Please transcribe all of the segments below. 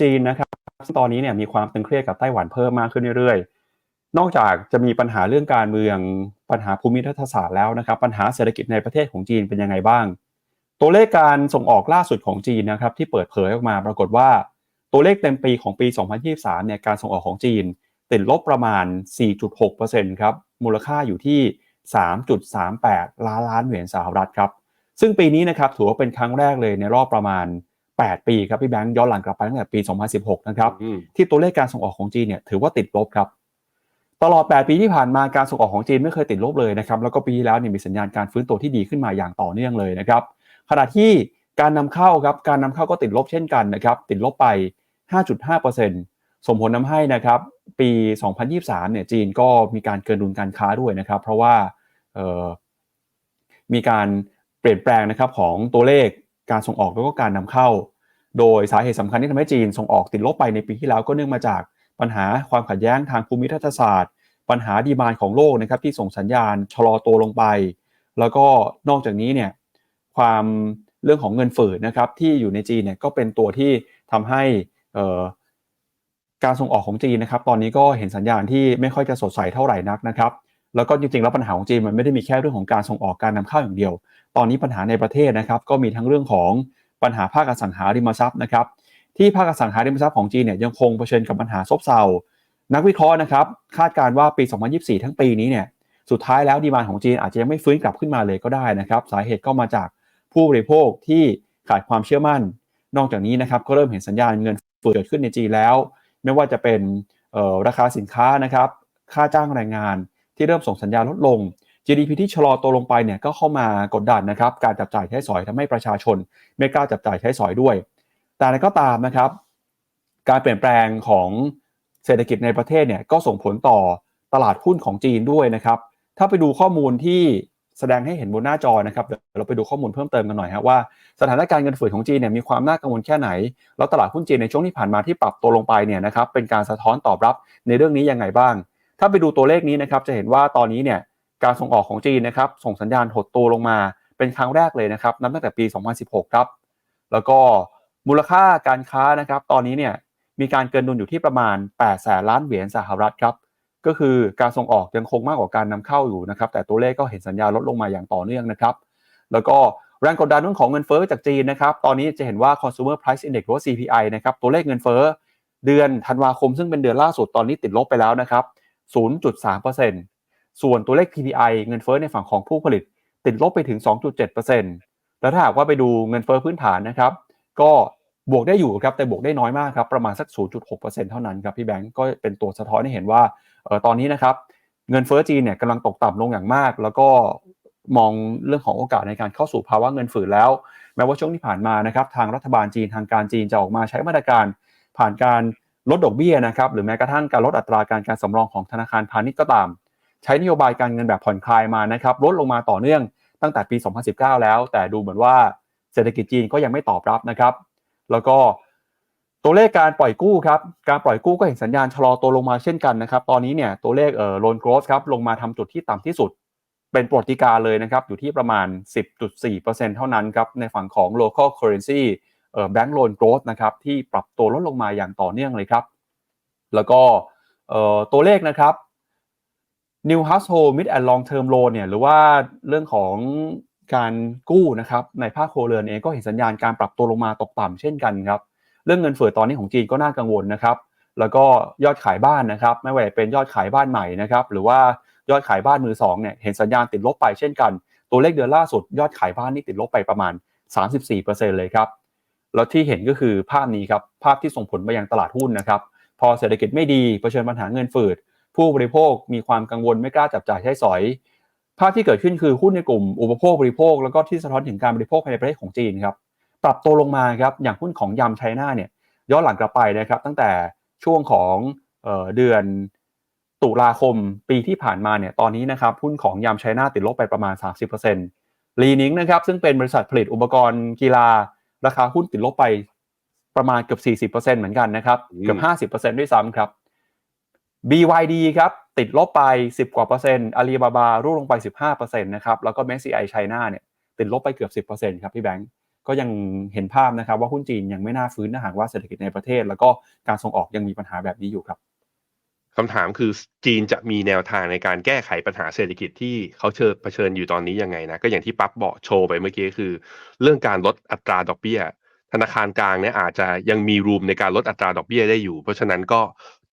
จีนนะครับซึ่งตอนนี้เนี่ยมีความตึงเครียดกับไต้หวันเพิ่มมากขึ้นเรื่อยๆ นอกจากจะมีปัญหาเรื่องการเมืองปัญหาภูมิรัฐศาสตร์แล้วนะครับ ปัญหาเศรษฐกิจในประเทศของจีนเป็นยังไงบ้าง ตัวเลขการส่งออกล่าสุดของจีนนะครับที่เปิดเผยออกมาปรากฏว่า ตัวเลขเต็มปีของปี 2023 เนี่ยการส่งออกของจีนติดลบประมาณ 4.6%ครับมูลค่าอยู่ที่ 3.38 ล้านล้านเหรียญสหรัฐครับซึ่งปีนี้นะครับถือว่าเป็นครั้งแรกเลยในรอบประมาณ 8 ปีครับพี่แบงค์ย้อนหลังกลับไปตั้งแต่ปี 2016 นะครับอืมที่ตัวเลขการส่งออกของจีนเนี่ยถือว่าติดลบครับ ตลอด 8 ปีที่ผ่านมาการส่งออกของจีนไม่เคยติดลบเลยนะครับแล้วก็ปีที่แล้วเนี่ยมีสัญญาณการฟื้นตัวที่ดีขึ้นมาอย่างต่อเนื่องเลยนะครับขณะที่การนำเข้าครับการนำเข้าก็ติดลบเช่นกันนะครับติดลบไป 5.5%ส่งผลทำให้นะครับปี 2023 เนี่ยจีนก็มีการเกินดุลการค้าด้วยนะครับ เพราะว่าเอ่อมีการเปลี่ยนแปลงนะครับของตัวเลข การส่งออกแล้วก็การนำเข้า โดยสาเหตุสำคัญที่ทำให้จีนส่งออกติดลบไปในปีที่แล้วก็เนื่องมาจากปัญหาความขัดแย้งทางภูมิรัฐศาสตร์ ปัญหาดีมานของโลกนะครับที่ส่งสัญญาณชะลอตัวลงไป แล้วก็นอกจากนี้เนี่ยความเรื่องของเงินฝืดนะครับที่อยู่ในจีนเนี่ยก็เป็นตัวที่ทำให้การส่งออกของจีนนะครับ ตอนนี้ก็เห็นสัญญาณที่ไม่ค่อยจะสดใสเท่าไหร่นักนะครับ แล้วก็จริงๆแล้วปัญหาของจีนมันไม่ได้มีแค่เรื่องของการส่งออกการนำเข้าอย่างเดียว ตอนนี้ปัญหาในประเทศนะครับก็มีทั้งเรื่องของปัญหาภาคอสังหาริมทรัพย์นะครับที่ภาคอสังหาริมทรัพย์ของจีนเนี่ยยังคงเผชิญกับปัญหาซบเซานักวิเคราะห์นะครับคาดการณ์ว่าปี 2024 ทั้งปีนี้เนี่ยสุดท้ายแล้วดีมานของจีนอาจจะยังไม่ฟื้นกลับขึ้นมาเลยก็ได้นะครับสาเหตุก็มาจากผู้บริโภคที่ขาดความเชื่อมั่น นอกจากนี้นะครับก็เริ่มเห็นสัญญาณเงินเฟ้อเกิดขึ้นในจีนแล้ว ไม่ว่าจะเป็นราคาสินค้านะครับค่าจ้างแรงงาน ที่เริ่มส่งสัญญาณลดลง GDP ที่ชะลอตัวลงไปเนี่ยก็เข้ามากดดันนะครับ การจับจ่ายใช้สอยทำให้ประชาชน ไม่กล้าจับจ่ายใช้สอยด้วย แต่ก็ตามนะครับ การเปลี่ยนแปลงของเศรษฐกิจในประเทศเนี่ยก็ส่งผลต่อตลาดหุ้นของจีนด้วยนะครับ ถ้าไปดูข้อมูลที่แสดงให้เห็นบนหน้าจอนะครับเดี๋ยวเราไปดูข้อมูลเพิ่มเติมกันหน่อยครับว่าสถานการณ์เงินเฟ้อของจีนเนี่ยมีความน่ากังวลแค่ไหน แล้วตลาดหุ้นจีนในช่วงที่ผ่านมาที่ปรับตัวลงไปเนี่ยนะครับเป็นการสะท้อนตอบรับในเรื่องนี้ยังไงบ้าง ถ้าไปดูตัวเลขนี้นะครับจะเห็นว่าตอนนี้เนี่ยการส่งออกของจีนนะครับส่งสัญญาณหดตัวลงมาเป็นครั้งแรกเลยนะครับนับตั้งแต่ปี 2016 ครับ แล้วก็มูลค่าการค้านะครับ ตอนนี้เนี่ยมีการเกินดุลอยู่ที่ประมาณ 8 แสนล้านเหรียญสหรัฐครับก็คือการส่งออกยังคงมากกว่าการนำเข้าอยู่นะครับ แต่ตัวเลขก็เห็นสัญญาลดลงมาอย่างต่อเนื่องนะครับ แล้วก็แรงกดดันเรื่องของเงินเฟ้อจากจีนนะครับ ตอนนี้จะเห็นว่า consumer price index หรือว่า CPI นะครับ ตัวเลขเงินเฟ้อเดือนธันวาคมซึ่งเป็นเดือนล่าสุดตอนนี้ติดลบไปแล้วนะครับ 0.3%ส่วนตัวเลข PPI เงินเฟ้อในฝั่งของผู้ผลิต ติดลบไปถึง 2.7%แล้วถ้าหากว่าไปดูเงินเฟ้อพื้นฐานนะครับ ก็บวกได้อยู่ครับแต่บวกได้น้อยมากครับประมาณสัก 0.6%เท่านั้นครับพี่แบงก์ก็เป็นตัวสะท้อนให้เห็นว่าออตอนนี้นะครับเงินเฟ้อจีนเนี่ยกำลังตกต่ำลงอย่างมาก แล้วก็มองเรื่องของโอกาสในการเข้าสู่ภาวะเงินฝืดแล้ว แม้ว่าช่วงที่ผ่านมานะครับทางรัฐบาลจีนทางการจีนจะออกมาใช้มาตรการผ่านการ ลดดอกเบี้ยนะครับหรือแม้กระทั่งการลดอัตราการการสำรองของธนาคารพาณิชย์ก็ตาม ใช้นโยบายการเงินแบบผ่อนคลายมานะครับลดลงมาต่อเนื่องตั้งแต่ปี 2019 แล้ว แต่ดูเหมือนว่าเศรษฐกิจจีนก็ยังไม่ตอบรับนะครับ แล้วก็ตัวเลขการปล่อยกู้ครับการปล่อยกู้ก็เห็นสัญญาณชะลอตัวลงมาเช่นกันนะครับตอนนี้เนี่ยตัวเลขเอ่อ loan growth ครับลงมาทำจุดที่ต่ำที่สุด เป็นประวัติการเลยนะครับอยู่ที่ประมาณ 10.4%เท่านั้นครับในฝั่งของ local currency เอ่อ bank loan growth นะครับที่ปรับตัวลดลงมาอย่างต่อเนื่องเลยครับ แล้วก็เออตัวเลขนะครับ new household mid and long term loan เนี่ยหรือว่าเรื่องของการกู้นะครับในภาคโครเรือนเองก็เห็นสัญญาณการปรับตัวลงมาตกต่ำเช่นกันครับ เรื่องเงินเฟ้อตอนนี้ของจีนก็น่ากังวลนะครับ แล้วก็ยอดขายบ้านนะครับ ไม่ว่าจะเป็นยอดขายบ้านใหม่นะครับ หรือว่ายอดขายบ้านมือสองเนี่ยเห็นสัญญาณติดลบไปเช่นกัน ตัวเลขเดือนล่าสุดยอดขายบ้านนี่ติดลบไปประมาณ 34%เลยครับ แล้วที่เห็นก็คือภาพนี้ครับภาพที่ส่งผลไปยังตลาดหุ้นนะครับ พอเศรษฐกิจไม่ดีเผชิญปัญหาเงินฝืด ผู้บริโภคมีความกังวลไม่กล้าจับจ่ายใช้สอย ภาพที่เกิดขึ้นคือหุ้นในกลุ่มอุปโภคบริโภค แล้วก็ที่สะท้อนถึงการบริโภคภายในประเทศของจีนครับปรับตัวลงมาครับอย่างหุ้นของยำไชน่าเนี่ยย้อนหลังกลับไปนะครับ ตั้งแต่ช่วงของเออเดือนตุลาคมปีที่ผ่านมาเนี่ยตอนนี้นะครับหุ้นของยำไชน่าติดลบไปประมาณ 30%ลีนิงนะครับซึ่งเป็นบริษัทผลิตอุปกรณ์กีฬา ราคาหุ้นติดลบไปประมาณเกือบ40%เหมือนกันนะครับ เกือบ50%ด้วยซ้ำครับ BYD ครับ ติดลบไป 10 กว่าเปอร์เซ็นต์อาลีบาบาร่วงลงไป 15%นะครับ แล้วก็ MSCI China เนี่ย ติดลบไปเกือบ 10%ครับพี่แบงค์ก็ยังเห็นภาพนะครับว่าหุ้นจีนยังไม่น่าฟื้นถ้าหากว่าเศรษฐกิจในประเทศ แล้วก็การส่งออกยังมีปัญหาแบบนี้อยู่ครับ คำถามคือจีนจะมีแนวทางในการแก้ไขปัญหาเศรษฐกิจที่เขาเชิญเผชิญอยู่ตอนนี้ยังไงนะ ก็อย่างที่ปั๊บบอกโชว์ไปเมื่อกี้คือ เรื่องการลดอัตราดอกเบี้ย ธนาคารกลางเนี่ยอาจจะยังมีรูมในการลดอัตราดอกเบี้ยได้อยู่ เพราะฉะนั้นก็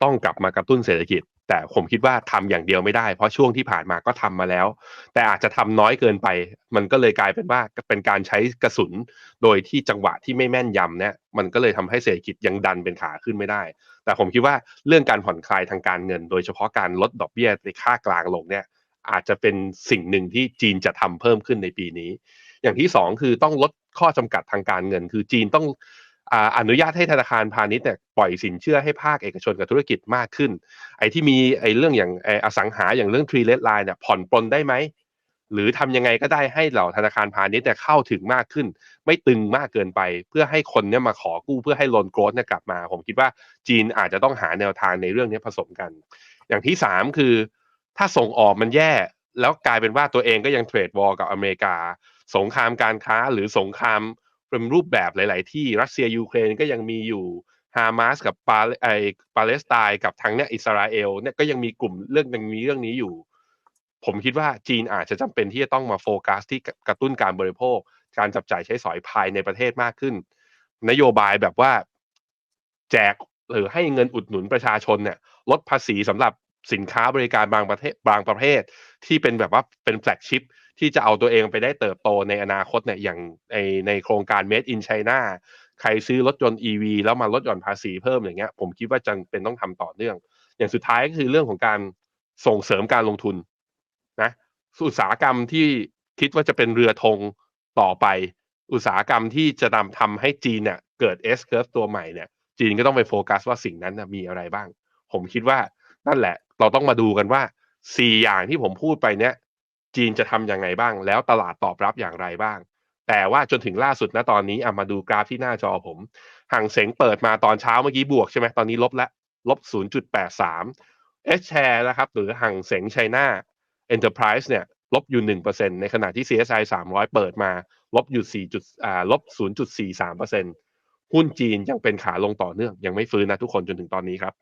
ต้องกลับมากระตุ้นเศรษฐกิจ แต่ผมคิดว่าทำอย่างเดียวไม่ได้ เพราะช่วงที่ผ่านมาก็ทำมาแล้ว แต่อาจจะทำน้อยเกินไป มันก็เลยกลายเป็นว่าเป็นการใช้กระสุน โดยที่จังหวะที่ไม่แม่นยำเนี่ยมันก็เลยทำให้เศรษฐกิจยังดันเป็นขาขึ้นไม่ได้ แต่ผมคิดว่าเรื่องการผ่อนคลายทางการเงิน โดยเฉพาะการลดดอกเบี้ยในค่ากลางลงเนี่ยอาจจะเป็นสิ่งหนึ่งที่จีนจะทำเพิ่มขึ้นในปีนี้ อย่างที่สองคือต้องลดข้อจำกัดทางการเงิน คือจีนต้อง อนุญาตให้ธนาคารพาณิชย์เนี่ยปล่อยสินเชื่อให้ภาคเอกชนกับธุรกิจมากขึ้น ไอ้ที่มีไอ้เรื่องอย่างไอ้อสังหาอย่างเรื่องทรีเลสไลน์เนี่ยผ่อนปลนได้ไหมหรือทำยังไงก็ได้ให้เหล่าธนาคารพาณิชย์เนี่ยเข้าถึงมากขึ้น ไม่ตึงมากเกินไป เพื่อให้คนเนี่ยมาขอกู้เพื่อให้โลนโกรดเนี่ยกลับมา ผมคิดว่าจีนอาจจะต้องหาแนวทางในเรื่องนี้ผสมกัน อย่างที่สามคือ ถ้าส่งออกมันแย่ แล้วกลายเป็นว่าตัวเองก็ยังเทรดวอลกับอเมริกา สงครามการค้าหรือสงคราม เป็นรูปแบบหลาย ๆ ที่รัสเซียยูเครนก็ยังมีอยู่ฮามาสกับปาไอปาเลสไตน์กับทางเนี้ยอิสราเอลเนี่ยก็ยังมีกลุ่มเรื่องยังมีเรื่องนี้อยู่ ผมคิดว่าจีนอาจจะจำเป็นที่จะต้องมาโฟกัสที่กระตุ้นการบริโภค การจับจ่ายใช้สอยภายในประเทศมากขึ้น นโยบายแบบว่าแจกหรือให้เงินอุดหนุนประชาชนเนี่ยลดภาษีสำหรับสินค้าบริการบางประเทศบางประเภทที่เป็นแบบว่าเป็นแฟลกชิพ ที่จะเอาตัวเองไปได้เติบโตในอนาคตเนี่ยอย่างในในโครงการ Made in China ใครซื้อรถยนต์ EV แล้วมาลดหย่อนภาษีเพิ่มอย่างเงี้ยผมคิดว่าจำเป็นต้องทำต่อเนื่อง อย่างสุดท้ายก็คือเรื่องของการส่งเสริมการลงทุนนะอุตสาหกรรมที่คิดว่าจะเป็นเรือธงต่อไป อุตสาหกรรมที่จะนำทำให้จีนเนี่ยเกิด S curve ตัวใหม่เนี่ยจีนก็ต้องไปโฟกัสว่าสิ่งนั้นมีอะไรบ้าง ผมคิดว่านั่นแหละ เราต้องมาดูกันว่า 4 อย่างที่ผมพูดไปเนี่ย จีนจะทำยังไงบ้าง แล้วตลาดตอบรับอย่างไรบ้าง แต่ว่าจนถึงล่าสุดนะตอนนี้เอามาดูกราฟที่หน้าจอผมห่างเสงเปิดมาตอนเช้าเมื่อกี้บวกใช่ไหมตอนนี้ลบแล้วลบ 0.83 H share นะครับหรือห่างเสงไชน่า Enterprise เนี่ยลบอยู่ 1%ในขณะที่ CSI 300 เปิดมา ลบอยู่4จุดอ่าลบ 0.43%หุ้นจีนยังเป็นขาลงต่อเนื่อง ยังไม่ฟื้นนะทุกคนจนถึงตอนนี้ครับ